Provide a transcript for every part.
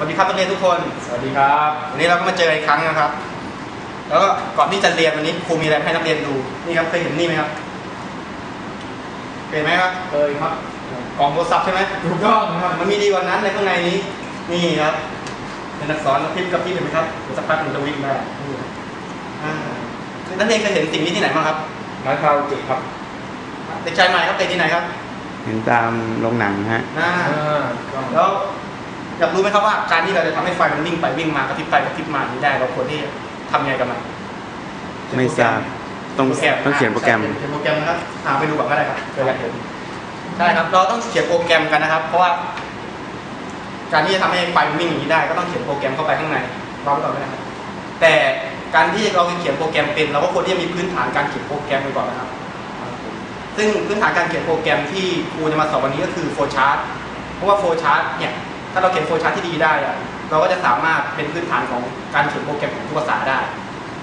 วัสดีครับนักเรียนทุกคน สวัสดีครับ วันนี้เราก็มาเจออีกครั้งนะครับ แล้วก็ก่อนที่จะเรียนวันนี้ครูมีอะไรให้นักเรียนดู นี่ครับเคยเห็นนี่ไหมครับเห็นไหมครับ เคยครับ กล่องโทรศัพท์ใช่ไหมถูกต้องครับ มันมีดีกว่านั้นในข้างในนี้ นี่ครับ เป็นอักษรกระพริบกระพริบเห็นไหมครับเดี๋ยวสักพักมันจะวิ่งได้นี่อ่าคือนักเรียนเคยเห็นสิ่งนี้ที่ไหนบ้างครับไม้คาวจิครับเด็กชายใหม่ครับเคยที่ไหนครับ เห็นตามโรงหนังฮะอ่าแล้ว อยากรู้ไหมครับว่าการที่เราจะทำให้ไฟมันวิ่งไปวิ่งมากระพริบไปกระพริบมาอย่างนี้ได้เราควรที่จะทำยังไงกับมันไม่ทราบต้องโปรแกรมต้องเขียนโปรแกรมใช่เขียนโปรแกรมนะครับอ่าไปดูก่อนก็ได้ครับเกิดอยากเห็นได้ครับ เราต้องเขียนโปรแกรมกันนะครับ เพราะว่า การที่จะทำให้ไฟมันวิ่งอย่างนี้ได้ ก็ต้องเขียนโปรแกรมเข้าไปข้างในเราไปก่อนก็ได้ครับแต่การที่เราจะเขียนโปรแกรมเป็นเราก็ควรที่จะมีพื้นฐานการเขียนโปรแกรมไปก่อนนะครับ ซึ่งพื้นฐานการเขียนโปรแกรมที่ครูจะมาสอนวันนี้ก็คือโฟชาร์ตเพราะว่าโฟชาร์ตเนี่ย ถ้าเราเขียนโฟชาร์ตที่ดีได้อะเราก็จะสามารถเป็นพื้นฐานของการเขียนโปรแกรมของทุกภาษาได้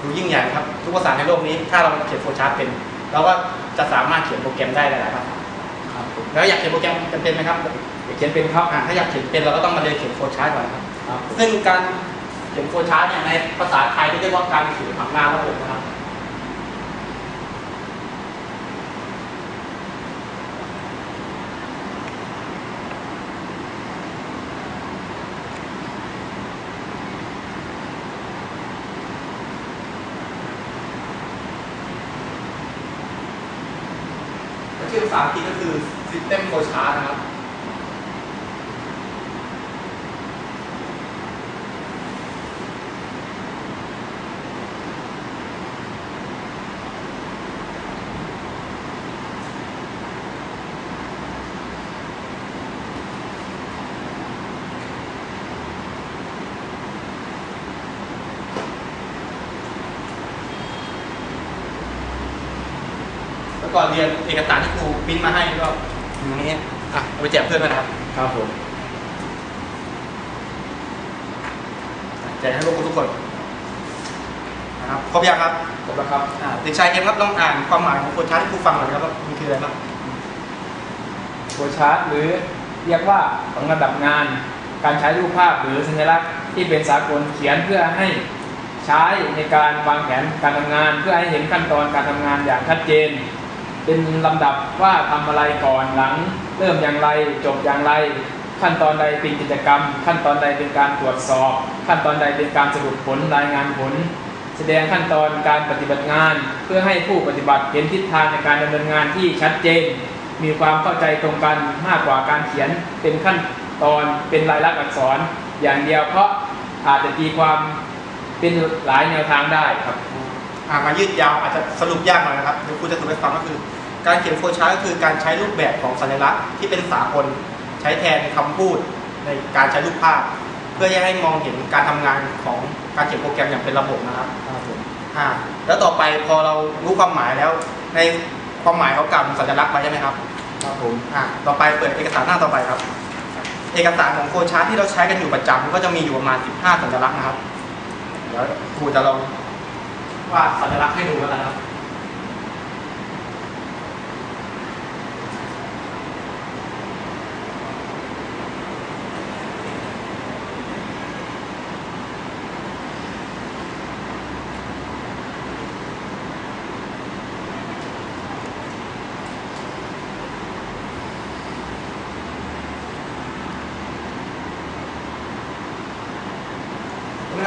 ดูยิ่งใหญ่ครับ ทุกภาษาในโลกนี้ ถ้าเราเขียนโฟชาร์ตเป็น เราก็จะสามารถเขียนโปรแกรมได้หลายๆภาษาครับผมแล้วอยากเขียนโปรแกรมกันเป็นไหมครับเดี๋ยวเขียนเป็นครับอ่าถ้าอยากเขียนเป็นเราก็ต้องมาเรียนเขียนโฟชาร์ตก่อนครับครับผมซึ่งการเขียนโฟชาร์ตเนี่ยในภาษาไทยเรียกว่าการเขียนผังหน้าระบบนะครับ ชื่อภาษาอังกฤษก็คือ System Flowchart นะครับ ก่อนเรียนเอกสารที่ครูปริ้นมาให้ก็อย่างนี้อะเอาไปแจกเพื่อนกันนะครับครับผมแจกให้ลูกทุกคนนะครับครบยังครับครบแล้วครับอ่าเด็กชายเอ็มครับลองอ่านความหมายของโฟชาร์ตให้ครูฟังหน่อยครับว่ามันคืออะไรบ้างโฟชาร์ตหรือเรียกว่าของระดับงาน การใช้รูปภาพหรือสัญลักษณ์ที่เป็นสากลเขียนเพื่อให้ใช้ในการวางแผนการทำงาน เพื่อให้เห็นขั้นตอนการทำงานอย่างชัดเจน เป็นลำดับว่าทำอะไรก่อนหลัง เริ่มอย่างไรจบอย่างไร ขั้นตอนใดเป็นกิจกรรม ขั้นตอนใดเป็นการตรวจสอบ ขั้นตอนใดเป็นการสรุปผลรายงานผล แสดงขั้นตอนการปฏิบัติงาน เพื่อให้ผู้ปฏิบัติเห็นทิศทางในการดำเนินงานที่ชัดเจน มีความเข้าใจตรงกันมากกว่าการเขียนเป็นขั้นตอนเป็นลายลักษณ์อักษร อย่างเดียวเพราะอาจจะตีความเป็นหลายแนวทางได้ครับอ่ามายืดยาวอาจจะสรุปยากหน่อยนะครับเดี๋ยวครูจะสรุปให้ฟังก็คือ การเขียนโฟชาร์ตก็คือการใช้รูปแบบของสัญลักษณ์ที่เป็นสากลใช้แทนคำพูดในการใช้รูปภาพ เพื่อให้มองเห็นการทำงานของการเขียนโปรแกรมอย่างเป็นระบบนะครับครับผมอ่าแล้วต่อไปพอเรารู้ความหมายแล้ว ในความหมายเขากล่าวสัญลักษณ์ไปใช่ไหมครับครับผมอ่าต่อไปเปิดเอกสารหน้าต่อไปครับ เอกสารของโฟชาร์ตที่เราใช้กันอยู่ประจำก็จะมีอยู่ประมาณ 15 สัญลักษณ์นะครับเดี๋ยวครูจะลองวาดสัญลักษณ์ให้ดูแล้วกันนะครับ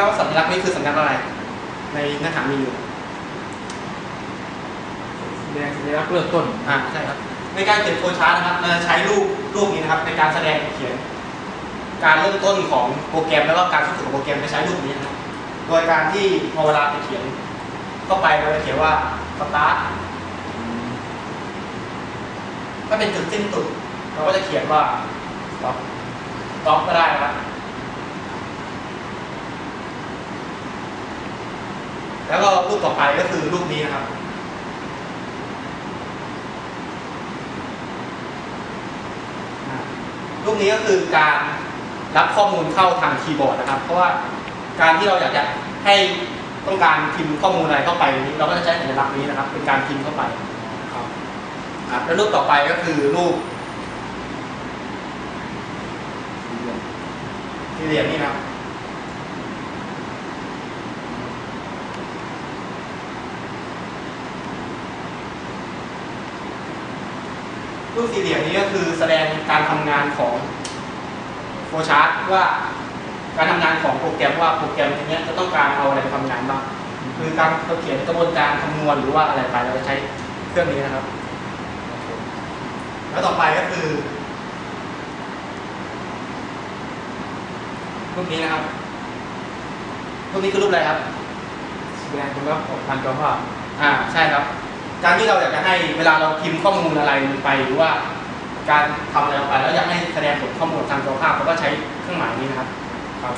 ครับว่าสัญลักษณ์นี้คือสัญลักษณ์อะไร ในเนื้อหามีอยู่แสดงสัญลักษณ์เริ่มต้นอ่าใช่ครับ ในการเขียนโฟลว์ชาร์ตนะครับเราจะใช้รูปรูปนี้นะครับ ในการแสดงเขียน การเริ่มต้นของโปรแกรมแล้วก็การสุดของโปรแกรมจะใช้รูปนี้นะครับโดยการที่พอเวลาไปเขียนเข้าไปเราจะเขียนว่า start ถ้าเป็นจุดสิ้นสุดเราก็จะเขียนว่า stop stop ก็ได้นะครับแล้วก็ รูปต่อไปก็คือรูปนี้นะครับ รูปนี้ก็คือการรับข้อมูลเข้าทางคีย์บอร์ดนะครับ เพราะว่าการที่เราอยากจะให้ต้องการพิมพ์ข้อมูลอะไรเข้าไปนี้เราก็จะใช้สัญลักษณ์นี้นะครับ เป็นการพิมพ์เข้าไปครับแล้วรูปต่อไปก็คือรูปสสี่เหลี่ยมนี่นะครับ รูปสี่เหลี่ยมนี้ก็คือแสดงการทำงานของโฟชาร์ตว่าการทำงานของโปรแกรมว่าโปรแกรมนี้จะต้องการเอาอะไรไปทำงานบ้างคือการเราเขียนกระบวนการคำนวณหรือว่าอะไรไปเราจะใช้เครื่องนี้นะครับ แล้วต่อไปก็คือรูปนี้นะครับรูปนี้คือรูปอะไรครับแสดงคุณลักษณ์ของพันตัวภาพอ่าใช่ครับ การที่เราอยากจะให้เวลาเราพิมพ์ข้อมูลอะไรลงไปหรือว่าการทำอะไรลงไปแล้วอยากให้แสดงผลข้อมูลทางตัวภาพเราก็ใช้เครื่องหมายนี้นะครับครับ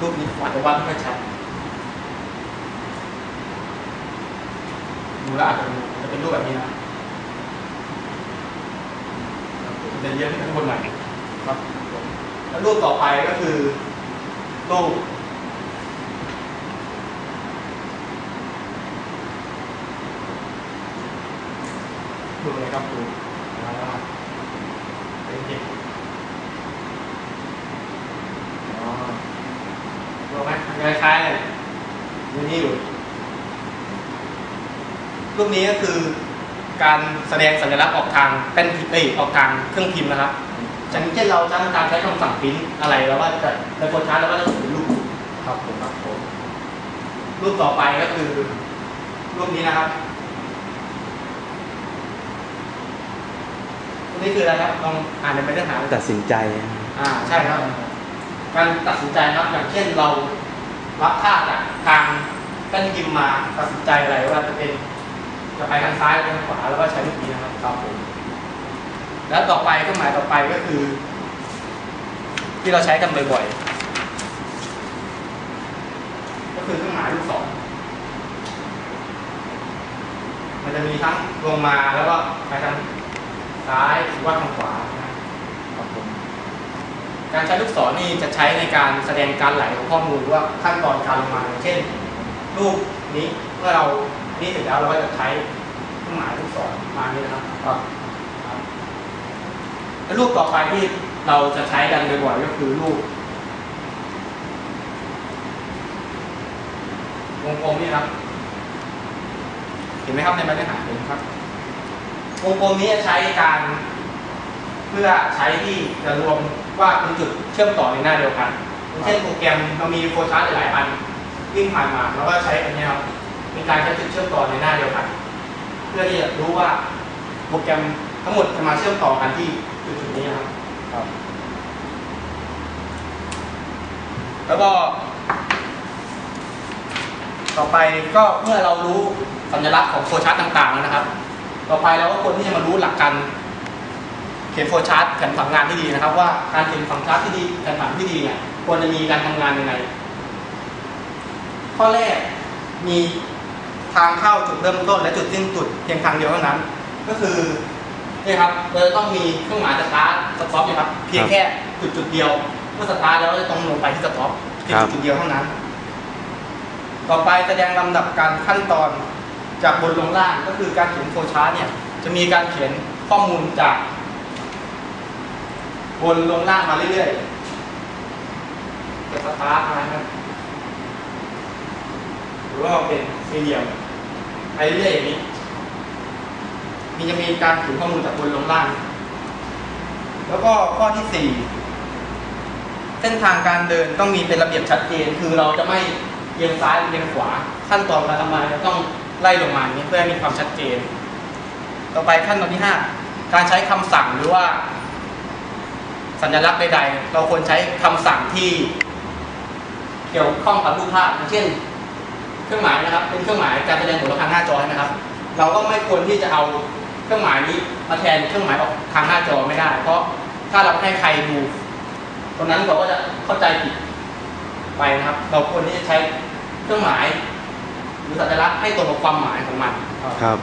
รูปนี้อาจจะวาดไม่ค่อยชัดดูแล้วอาจจะจะเป็นรูปแบบนี้นะมันจะเยอะขึ้นข้างบนหน่อยครับแล้วรูปต่อไปก็คือรูป ดูเลย ครับดูมาแล้วครับเป็นเด็กอ๋อรู้ไหมคล้ายๆเลยมีนี่อยู่รูปนี้ก็คือการแสดงสัญลักษณ์ออกทางเป็นพิมพ์เอ้ยออกทางเครื่องพิมพ์นะครับอย่างเช่นเราจะทำการใช้คำสั่งพิมพ์อะไรแล้วก็จะในโฟล์ชาร์ตเราก็จะเป็นรูปครับผมครับผมรูปต่อไปก็คือรูปนี้นะครับ รูป นี้คืออะไรครับลองอ่านในเนื้อหาตัดสินใจ อ่าใช่ครับ การตัดสินใจนะครับอย่างเช่นเรารับค่าจากทางแป้นพิมพ์มาตัดสินใจอะไรว่าจะเป็นจะไปทางซ้ายหรือทางขวาแล้วก็ใช้ลูกนี้นะครับครับผมแล้วต่อไปเครื่องหมายต่อไปก็คือ ที่เราใช้กันบ่อยๆก็คือเครื่องหมายลูกศรมันจะมีทั้งลงมาแล้วก็ไปทาง ซ้ายหรือว่าทางขวาครับผมการใช้ลูกศรนี่จะใช้ในการแสดงการไหลของข้อมูลว่าขั้นตอนการลงมาเช่น รูปนี้เมื่อเรานี่เสร็จแล้วเราก็จะใช้เครื่องหมายลูกศรมานี้นะครับครับแล้วรูปต่อไปที่เราจะใช้กันบ่อยๆก็คือรูปวงกลมนี่ครับ เห็นไหมครับในใบเนื้อหาเห็นครับ วงกลมนี้จะใช้การเพื่อใช้ที่จะรวมว่าเป็นจุดเชื่อมต่อในหน้าเดียวกันอย่างเช่นโปรแกรมเรามีโฟล์ชาร์ตหลายๆอันวิ่งผ่านมาแล้วก็ใช้อันนี้ครับเป็นการใช้จุดเชื่อมต่อในหน้าเดียวกัน เพื่อที่จะรู้ว่าโปรแกรมทั้งหมดจะมาเชื่อมต่อกันที่จุดๆนี้นะครับครับ แล้วก็ ต่อไปก็เมื่อเรารู้สัญลักษณ์ของโฟล์ชาร์ตต่างๆแล้วนะครับ ต่อไปเราก็ควรที่จะมารู้หลักการเขียนโฟล์ชาร์ตแผนผังงานที่ดีนะครับ ว่าการเขียนผังชาร์ตที่ดีแผนผังที่ดีเนี่ยควรจะมีการทำงานยังไง ข้อแรกมีทางเข้าจุดเริ่มต้น และจุดสิ้นสุดเพียงทางเดียวเท่านั้น ก็คือนี่ครับเราจะต้องมีเครื่องหมายสตาร์ทสต็อปนะครับเพียงแค่จุดจุดเดียวเมื่อสตาร์ทแล้วจะต้องลงไปที่สต็อปเพียงจุดเดียวเท่านั้น ต่อไปแสดงลำดับการขั้นตอน จากบนลงล่างก็คือการเขียนโฟชาร์ตเนี่ยจะมีการเขียนข้อมูลจากบนลงล่างมาเรื่อยๆจะสตาร์ทมาครับหรือว่าเป็นสี่เหลี่ยมไปเรื่อยๆอย่างนี้มีจะมีการเขียนข้อมูลจากบนลงล่าง แล้วก็ข้อที่สี่เส้นทางการเดินต้องมีเป็นระเบียบชัดเจน คือเราจะไม่เอียงซ้ายหรือเอียงขวา ขั้นตอนการทำงานต้อง ไล่ลงมานี้เพื่อให้มีความชัดเจน ต่อไปขั้นตอนที่ห้าการใช้คำสั่งหรือว่า สัญลักษณ์ใดๆ เราควรใช้คำสั่งที่ เกี่ยวข้องกับรูปภาพเช่น เครื่องหมายนะครับ เป็นเครื่องหมายการแสดงผลทางหน้าจอใช่ไหมครับ เราก็ไม่ควรที่จะเอาเครื่องหมายนี้มาแทนเครื่องหมายออกทางหน้าจอไม่ได้ เพราะถ้าเราให้ใครดูตรงนั้นเขาก็จะเข้าใจผิดไปนะครับ เราควรที่จะใช้เครื่องหมาย หรือสัญลักษณ์ให้ตรงกับความหมายของมันครับ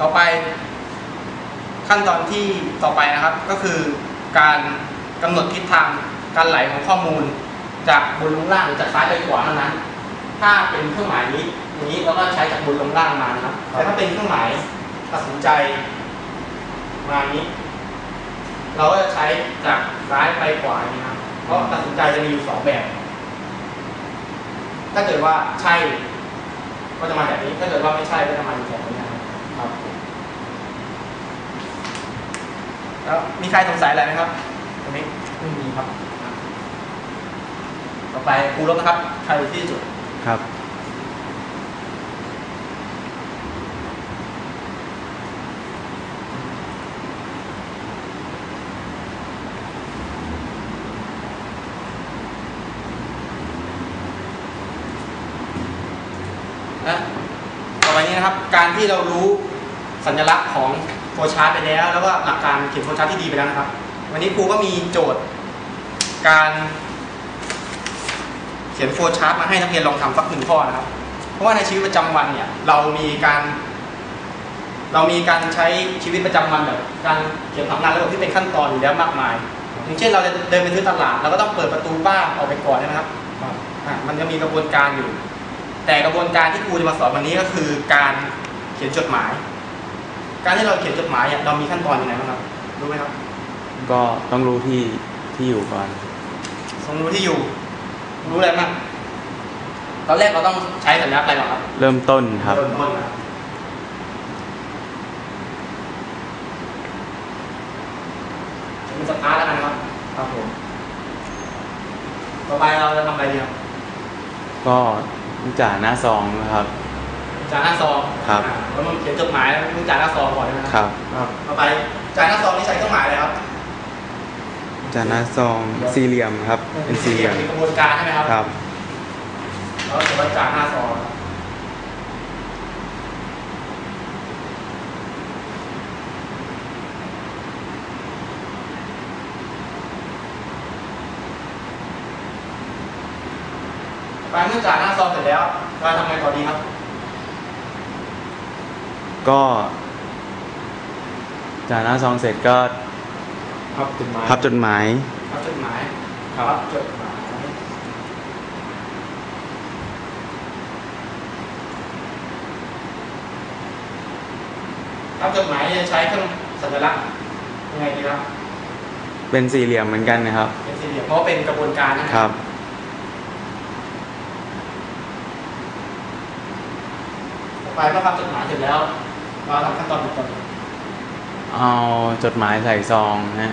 ต่อไป ขั้นตอนที่ต่อไปนะครับ ก็คือการกำหนดทิศทางการไหลของข้อมูล จากบนลงล่างหรือจากซ้ายไปขวาเท่านั้น ถ้าเป็นเครื่องหมายนี้อย่างนี้เราก็ใช้จากบนลงล่างมานะครับ แต่ถ้าเป็นเครื่องหมายตัดสินใจมาอย่างนี้ เราก็จะใช้จากซ้ายไปขวาอย่างนี้ครับคราะตัดสินใจจะมีอยู่สองแบบ ถ้าเกิดว่าใช่ ก็จะมาแบบนี้ถ้าเกิดว่าไม่ใช่ก็จะมาอยู่แบบนี้ครับครับแล้วมีใครสงสัยอะไรไหมครับตรงนี้ไม่มีครับ ต่อไปครูลบนะครับ ใครที่จุดครับ นะต่อไปนี้นะครับ การที่เรารู้สัญลักษณ์ของโฟชาร์ตไปแล้ว แล้วก็หลักการเขียนโฟชาร์ตที่ดีไปแล้วนะครับ วันนี้ครูก็มีโจทย์ การเขียนโฟชาร์ตมาให้นักเรียนลองทำสักหนึ่งข้อนะครับ เพราะว่าในชีวิตประจำวันเนี่ย เรามีการ เรามีการใช้ชีวิตประจำวันแบบการเขียนผังงานระบบที่เป็นขั้นตอนอยู่แล้วมากมาย อย่างเช่นเราจะเดินไปซื้อตลาดเราก็ต้องเปิดประตูบ้านออกไปก่อนใช่ไหมครับมันจะมีกระบวนการอยู่ แต่กระบวนการที่ครูจะมาสอนวันนี้ก็คือการเขียนจดหมาย การที่เราเขียนจดหมายเนี่ยเรามีขั้นตอนยังไงบ้างครับรู้ไหมครับก็ต้องรู้ที่ที่อยู่ก่อนต้องรู้ที่อยู่ รู้อะไรบ้างตอนแรกเราต้องใช้สัญลักษณ์อะไรก่อนครับ เริ่มต้นครับ เริ่มต้นนะครับเป็นสตาร์ทแล้วกันนะครับ ครับผม ต่อไปเราจะทำอะไรดีครับ ก็ จ่าหน้าซองนะครับ จ่ายหน้าซองครับอ่าเราต้องเขียนจดหมายแล้วต้องจ่ายหน้าซองก่อนใช่ไหมครับครับต่อไปจ่ายหน้าซองนี่ใช้เครื่องหมายอะไรครับจ่าหน้าซองสี่เหลี่ยมครับ เป็นสี่เหลี่ยมมีกระบวนการใช่ไหมครับ ครับ แล้วเขียนว่าจ่ายหน้าซอง ไปเมื่อจ่ายหน้าซองเสร็จแล้วเราทำไงต่อดีครับ ก็จ่าหน้าซองเสร็จก็พับจดหมายพับจดหมายรับจดหมายครับรับจดหมายรับจดหมายจะใช้เครื่องสัญลักษณ์ยังไงดีครับ เป็นสี่เหลี่ยมเหมือนกันนะครับ เป็นสี่เหลี่ยมเพราะว่าเป็นกระบวนการนะครับ ต่อ ไปเมื่อรับจดหมายเสร็จแล้วเราทำขั้นตอนต่อไปเอาจดหมายใส่ซองนะ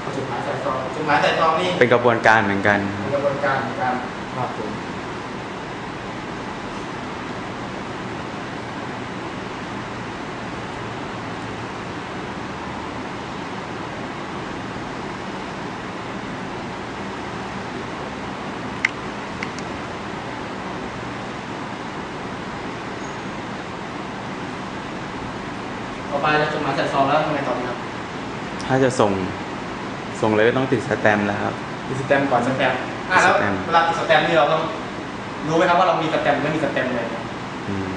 เอาจดหมายใส่ซองจดหมายใส่ซองนี่เป็นกระบวนการเหมือนกันเป็นกระบวนการเหมือนกันครับผม อไปเราจดหมายใส่ซองแล้วทำไงต่อดีครับ ถ้าจะส่งส่งเลยก็ต้องติดสแตมป์แล้วครับ มีสแตมป์ก่อนสนะแตมป์อะแล้วสแตมป์ เวลาติดสแตมป์นี่เราต้องรู้ไหมครับว่าเรามีสแตมป์หรือไม่มีสแตมป์เลยอืม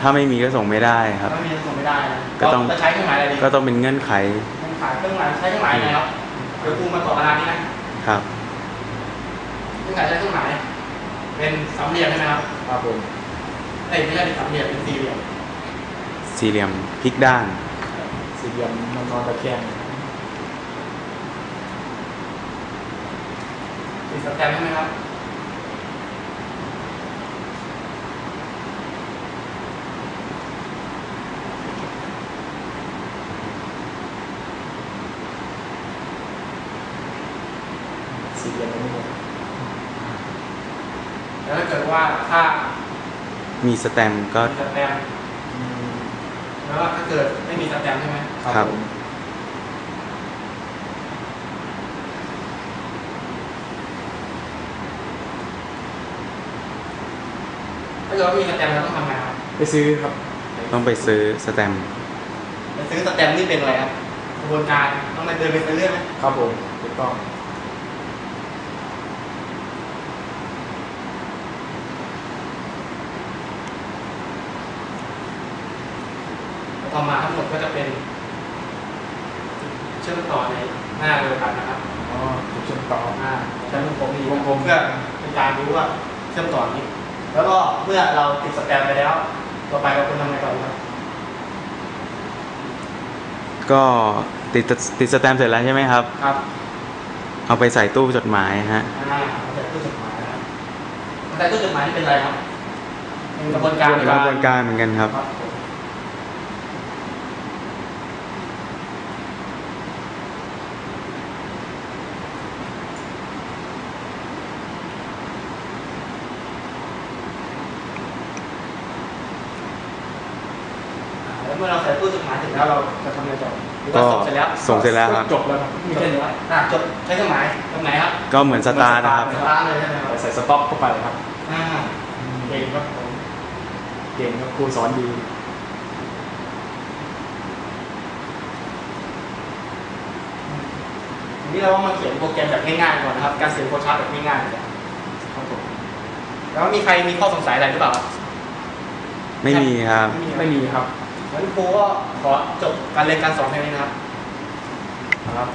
ถ้าไม่มีก็ส่งไม่ได้ครับ ถ้าไม่มีส่งไม่ได้นะก็ต้องเราจะใช้เครื่องหมายอะไรดีก็ต้องเป็นเงื่อนไขเครื่องหมายเครื่องหมายใช้เครื่องหมายอะไรครับเดี๋ยวครูมาตอบเวลานี้นะครับ เครื่องหมายใช้เครื่องหมาย เป็นสามเหลี่ยมใช่ไหมครับ ครับผมเอ้ยไม่ใช่เป็นสามเหลี่ยมเป็นสี่เหลี่ยม สี่เหลี่ยมพลิกด้าน สี่เหลี่ยมมันนอนตะแคงติดสแตมป์ใช่ไหมครับสี่เหลี่ยมมันไม่หมดแล้วถ้าเกิดว่าถ้ามีสแตมป์ก็ มีสแตมป์อืม แล้วถ้าเกิดไม่มีสแตมป์ใช่ไหมครับผมถ้าเกิดว่ามีสแตมป์เราต้องทำไงครับไปซื้อครับ ต้องไปซื้อสแตมป์ไปซื้อสแตมป์นี่เป็นอะไรครับกระบวนการต้องไปเดินไปซื้อไหมครับผมถูกต้อง ต่อมาทั้งหมดก็จะเป็นเชื่อมต่อในหน้าเดียวกันนะครับอ๋อถูกเชื่อมต่ออ่าใช้วงกลมดีวงกลมเพื่อเป็นการรู้ว่าเชื่อมต่อนี้ แล้วก็เมื่อเราติดสแตมป์ไปแล้ว ต่อไปเราควรทำไงต่อดีครับ ก็ติดติดสแตมป์เสร็จแล้วใช่ไหมครับ ครับ เอาไปใส่ตู้จดหมายฮะอ่าเอาใส่ตู้จดหมายนะครับเอาใส่ตู้จดหมายนี่เป็นอะไรครับ เป็นกระบวนการเป็นกระบวนการเหมือนกันครับ ครับผมอ่าแล้ว เมื่อเราใส่ตู้จดหมายเสร็จแล้วเราจะทำอะไรต่อหรือว่าก็ส่งเสร็จแล้วส่งเสร็จแล้วครับ จบแล้วครับมีแค่นี้อะจดใช้เครื่องหมายตรงไหนครับก็เหมือนสตาร์ทนะครับ สตาร์ทเลยใช่ไหมครับใส่สต็อกเข้าไปครับอ่าเก่งครับผมเก่งครับครูสอนดีทีนี้เรามาเขียนโปรแกรมแบบง่ายๆก่อนนะครับ การเขียนโฟล์ชาร์ตแบบง่ายๆก่อนครับผมแล้วมีใครมีข้อสงสัยอะไรหรือเปล่าครับ ไม่มีครับไม่ไม่มีมีครับ งั้นครูก็ขอจบการเรียนการสอนเพียงนี้นะครับครับ